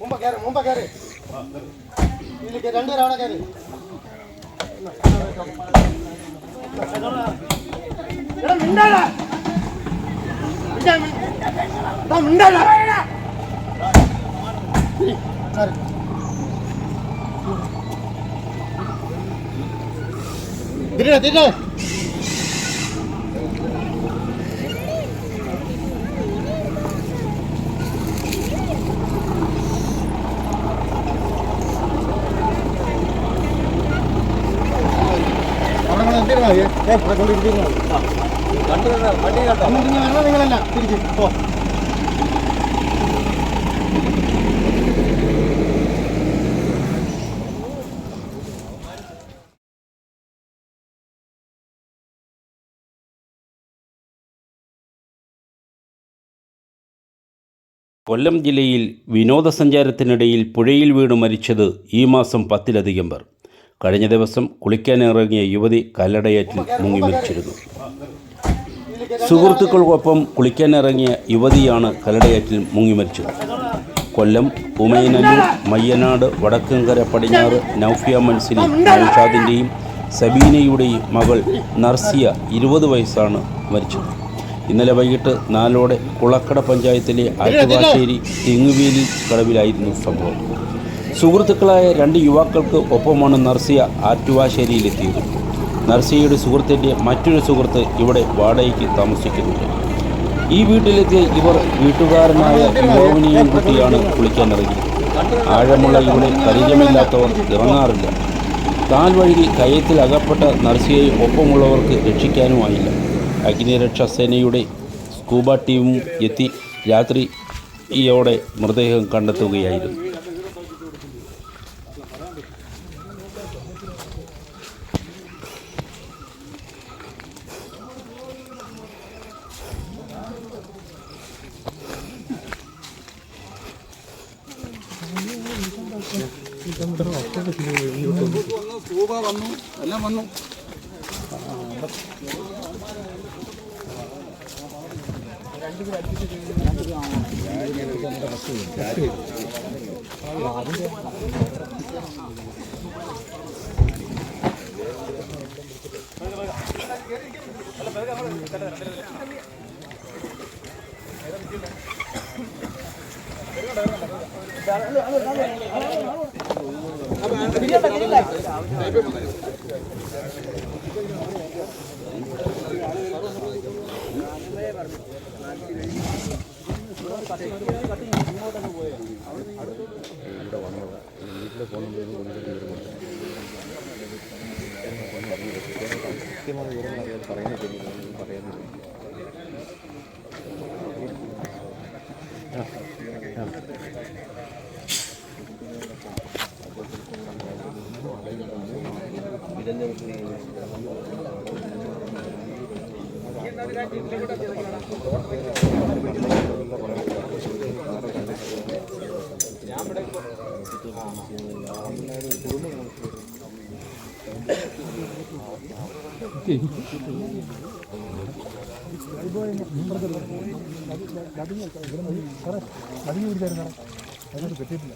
മുമ്പ് കയറി മുമ്പ് കയറി ഇതിലേക്ക് രണ്ടുപേരാണ് കയറി എടാ മിണ്ടാടാ മിണ്ടാ, മിണ്ടാ. എടാ മിണ്ടാടാ സാറി തിരിഞ്ഞ തിരിഞ്ഞ കൊല്ലം ജില്ലയിൽ വിനോദസഞ്ചാരത്തിനിടയിൽ പുഴയിൽ വീണ് മരിച്ചത് ഈ മാസം പത്തിലധികം പേർ. കഴിഞ്ഞ ദിവസം കുളിക്കാനിറങ്ങിയ യുവതി കല്ലടയേറ്റിൽ മുങ്ങി മരിച്ചിരുന്നു. സുഹൃത്തുക്കൾക്കൊപ്പം കുളിക്കാനിറങ്ങിയ യുവതിയാണ് കല്ലടയേറ്റിൽ മുങ്ങി മരിച്ചത്. കൊല്ലം ഉമയനല്ലൂർ മയ്യനാട് വടക്കങ്കര പടിഞ്ഞാറ് നൌഫിയ മൻസിലി നൌഷാദിന്റെയും സബീനയുടെയും മകൾ നർസിയ ഇരുപത് വയസ്സാണ് മരിച്ചത്. ഇന്നലെ വൈകിട്ട് നാലോടെ കുളക്കട പഞ്ചായത്തിലെ ആറ്റുവാശ്ശേരി തെങ്ങുവേലി കടവിലായിരുന്നു സംഭവം. സുഹൃത്തുക്കളായ രണ്ട് യുവാക്കൾക്ക് ഒപ്പമാണ് നർസിയ ആറ്റുവാശ്ശേരിയിലെത്തിയത്. നർസിയയുടെ സുഹൃത്തിന്റെ മറ്റൊരു സുഹൃത്ത് ഇവിടെ വാടകയ്ക്ക് താമസിക്കുന്നുണ്ട്. ഈ വീട്ടിലെത്തിയ ഇവർ വീട്ടുകാരനായ യുവാവിനെയും കുട്ടിയാണ് കുളിക്കാൻ ഇറങ്ങി ആഴമുള്ള ഇവിടെ പരിചയമില്ലാത്തവർ ഇറങ്ങാറില്ല. കാൽ വഴുകി കയത്തിൽ അകപ്പെട്ട നർസിയെ ഒപ്പമുള്ളവർക്ക് രക്ഷിക്കാനുമായില്ല അഗ്നിരക്ഷാ സേനയുടെ സ്കൂബ ടീമും എത്തി രാത്രിയോടെ മൃതദേഹം കണ്ടെത്തുകയായിരുന്നു. സ്കൂബ വന്നു എല്ലാം വന്നു ഇവിടെ വന്നത് വീട്ടിലെ ഫോൺ നമ്പർ കൊണ്ടുവരുന്ന വിവരം കൊടുത്തു കൃത്യമായ വിവരങ്ങൾ പറയുന്നത് പറയുന്നത് കടിഞ്ഞു പിടിച്ചായിരുന്നു സാറേ അതിനോട് പറ്റിയിട്ടില്ല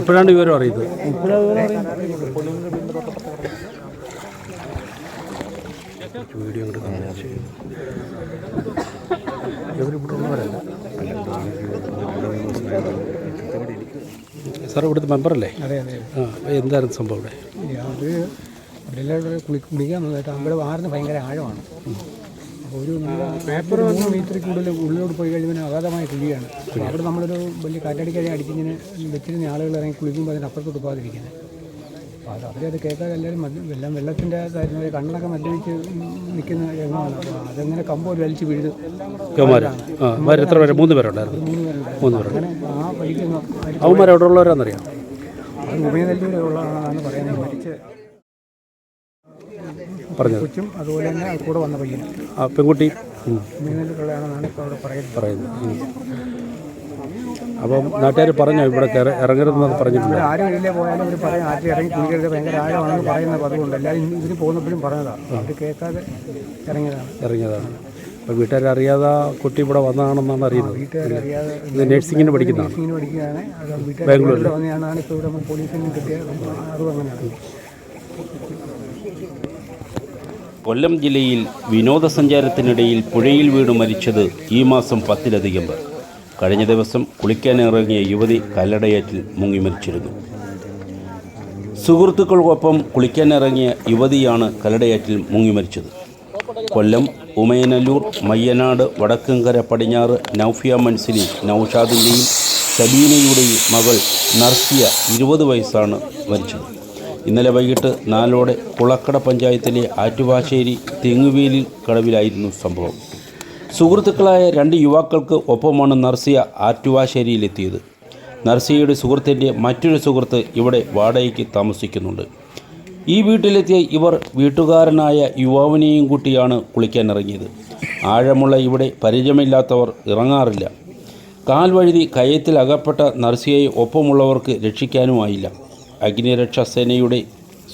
ഇപ്പോഴാണ് വിവരം അറിയുന്നത്. വീഡിയോ സാർ ഇവിടുത്തെ മെമ്പറല്ലേ? അതെ അതെ. ആ എന്തായിരുന്നു സംഭവം ഇവിടെ അത് കുളിക്കാൻ വന്നിട്ട് അവിടെ വാർന്ന് ഭയങ്കര ആഴമാണ്. ഒരു പേപ്പർ വന്ന മീറ്റർ കൂടുതൽ ഉള്ളിലോട്ട് പോയി കഴിയുമ്പോൾ അഗാധമായ കുഴിയാണ്. അവിടെ നമ്മളൊരു വലിയ കാറ്റടിക്കാതെ അടിച്ചിങ്ങനെ വെച്ചിരുന്ന ആളുകൾ ഇറങ്ങി കുളിക്കുമ്പോൾ അതിന് അപ്പുറത്തോട്ട് പോകാതിരിക്കുന്നത് അപ്പോൾ അത് അവരത് കേൾക്കാതെ എല്ലാവരും എല്ലാം വെള്ളം വെള്ളത്തിന്റെ കാര്യം കണ്ണൊക്കെ മദ്യപിച്ച് നിൽക്കുന്ന രംഗമാണ്. അപ്പോൾ അതെങ്ങനെ ഒരു വലിച്ച് വീഴുത് എത്ര പേര്? മൂന്ന് പേരുണ്ടായിരുന്നു. മൂന്ന് അങ്ങനെ ആ വഴിക്ക് അവന്മാർ എവിടെ ഉള്ളവരാണെന്നറിയാം അത് ഉമയനെല്ലൂരുള്ളതാണെന്നാണ് പറയുന്നത് മരിച്ച പറഞ്ഞത്. കൊച്ചും അതുപോലെ തന്നെ കൂടെ വന്ന പയ്യനും. ആ പെൺകുട്ടി? ഉം, ഉമയനെല്ലൂരുള്ളതാണെന്നാണ് ഇപ്പോൾ അവിടെ പറയുന്നത്. പറയുന്നത്. ഉം. അപ്പം നാട്ടുകാർ പറഞ്ഞോ? ഇവിടെ കയറി- ഇറങ്ങരുതെന്ന് പറഞ്ഞിട്ടുണ്ട് ആരും ഇതിലേ പോയാലും അവർ പറയും ഇറങ്ങി കുളിക്കരുത് ഭയങ്കര ആഴമാണെന്ന് പറയുന്ന പതിവുണ്ട് എല്ലാവരും ഇതിന് പോകുന്നപ്പോഴും പറഞ്ഞതാണ് അവർ കേൾക്കാതെ ഇറങ്ങിയതാണ്. ഇറങ്ങിയതാണ്. അപ്പോൾ വീട്ടുകാരറിയാതെ ആ കുട്ടി ഇവിടെ വന്നതാണെന്നാണ് അറിയുന്നത്. വീട്ടുകാരറിയാതെ ഇത് നഴ്സിങ്ങിന് പഠിക്കുന്നതാണ്. നഴ്സിങ്ങിന് പഠിക്കുകയാണ്. അത് വീട്ടുകാർ ഇവിടെ ഇപ്പോൾ ഇവിടെ കിട്ടിയ അറിവ് അങ്ങനെയാണ്. കൊല്ലം ജില്ലയിൽ വിനോദസഞ്ചാരത്തിനിടയിൽ പുഴയിൽ വീണ് മരിച്ചത് ഈ മാസം പത്തിലധികം പേർ. കഴിഞ്ഞ ദിവസം കുളിക്കാനിറങ്ങിയ യുവതി കല്ലടയാറ്റിൽ മുങ്ങി മരിച്ചിരുന്നു. സുഹൃത്തുക്കൾക്കൊപ്പം കുളിക്കാനിറങ്ങിയ യുവതിയാണ് കല്ലടയാറ്റിൽ മുങ്ങി മരിച്ചത്. കൊല്ലം ഉമയനല്ലൂർ മയ്യനാട് വടക്കങ്കര പടിഞ്ഞാറ് നൌഫിയ മൻസിലി നൌഷാദിന്റെയും സബീനയുടെയും മകൾ നർസിയ ഇരുപത് വയസ്സാണ് മരിച്ചത്. ഇന്നലെ വൈകിട്ട് നാലോടെ കുളക്കട പഞ്ചായത്തിലെ ആറ്റുവാശ്ശേരി തെങ്ങുവേലിൽ കടവിലായിരുന്നു സംഭവം. സുഹൃത്തുക്കളായ രണ്ട് യുവാക്കൾക്ക് ഒപ്പമാണ് നർസിയ ആറ്റുവാശ്ശേരിയിലെത്തിയത്. നർസിയയുടെ സുഹൃത്തിന്റെ മറ്റൊരു സുഹൃത്ത് ഇവിടെ വാടകയ്ക്ക് താമസിക്കുന്നുണ്ട്. ഈ വീട്ടിലെത്തിയ ഇവർ വീട്ടുകാരനായ യുവാവിനെയും കൂട്ടിയാണ് കുളിക്കാനിറങ്ങിയത്. ആഴമുള്ള ഇവിടെ പരിചയമില്ലാത്തവർ ഇറങ്ങാറില്ല. കാൽ വഴുതി കയത്തിൽ അകപ്പെട്ട നർസിയയെ ഒപ്പമുള്ളവർക്ക് രക്ഷിക്കാനുമായില്ല. അഗ്നിരക്ഷാ സേനയുടെ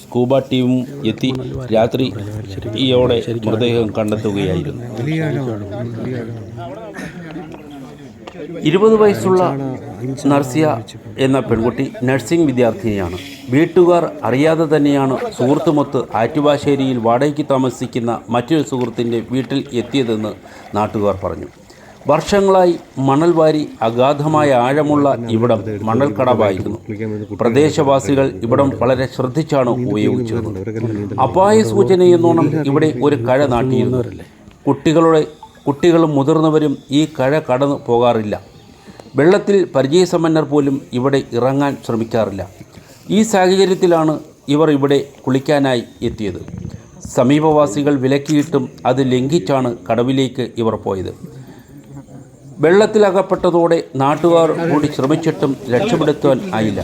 സ്കൂബ ടീമും എത്തി രാത്രി ഈയോടെ മൃതദേഹം കണ്ടെത്തുകയായിരുന്നു. ഇരുപത് വയസ്സുള്ള നർസിയ എന്ന പെൺകുട്ടി നഴ്സിംഗ് വിദ്യാർത്ഥിനിയാണ്. വീട്ടുകാർ അറിയാതെ തന്നെയാണ് സുഹൃത്തുമൊത്ത് ആറ്റുവാശ്ശേരിയിൽ വാടകയ്ക്ക് താമസിക്കുന്ന മറ്റൊരു സുഹൃത്തിന്റെ വീട്ടിൽ എത്തിയതെന്ന് നാട്ടുകാർ പറഞ്ഞു. വർഷങ്ങളായി മണൽ വാരി അഗാധമായ ആഴമുള്ള ഇവിടം മണൽ കടവായിരുന്നു പ്രദേശവാസികൾ ഇവിടം വളരെ ശ്രദ്ധിച്ചാണ് ഉപയോഗിച്ചത് അപായ സൂചനയെന്നോണം ഇവിടെ ഒരു കഴ നാട്ടിയിരുന്നു. കുട്ടികളുടെ കുട്ടികളും മുതിർന്നവരും ഈ കഴ കടന്നു പോകാറില്ല. വെള്ളത്തിൽ പരിചയസമ്പന്നർ പോലും ഇവിടെ ഇറങ്ങാൻ ശ്രമിക്കാറില്ല. ഈ സാഹചര്യത്തിലാണ് ഇവർ ഇവിടെ കുളിക്കാനായി എത്തിയത്. സമീപവാസികൾ വിലക്കിയിട്ടും അത് ലംഘിച്ചാണ് കടവിലേക്ക് ഇവർ പോയത്. വെള്ളത്തിലകപ്പെട്ടതോടെ നാട്ടുകാർ കൂടി ശ്രമിച്ചിട്ടും രക്ഷപ്പെടുത്താൻ ആയില്ല.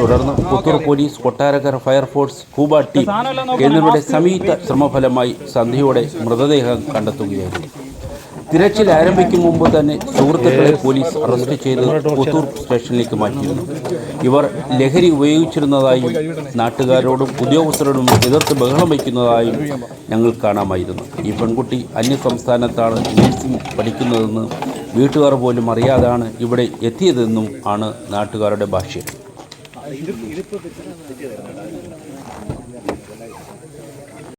തുടർന്ന് Puthur police Kottarakkara fire force scuba team എന്നിവരുടെ സംയുക്ത ശ്രമഫലമായി സന്ധ്യയോടെ മൃതദേഹം കണ്ടെത്തുകയായിരുന്നു. തിരച്ചിൽ ആരംഭിക്കും മുമ്പ് തന്നെ സുഹൃത്തുക്കളെ പോലീസ് അറസ്റ്റ് ചെയ്ത് പുത്തൂർ സ്റ്റേഷനിലേക്ക് മാറ്റിയിരുന്നു. ഇവർ ലഹരി ഉപയോഗിച്ചിരുന്നതായും നാട്ടുകാരോടും ഉദ്യോഗസ്ഥരോടും എതിർത്ത് ബഹളം വയ്ക്കുന്നതായും ഞങ്ങൾ കാണാമായിരുന്നു. ഈ പെൺകുട്ടി അന്യസംസ്ഥാനത്താണ് നഴ്സിംഗ് പഠിക്കുന്നതെന്ന് വീട്ടുകാർ പോലും അറിയാതാണ് ഇവിടെ എത്തിയതെന്നും ആണ് നാട്ടുകാരുടെ ഭാഷ്യം.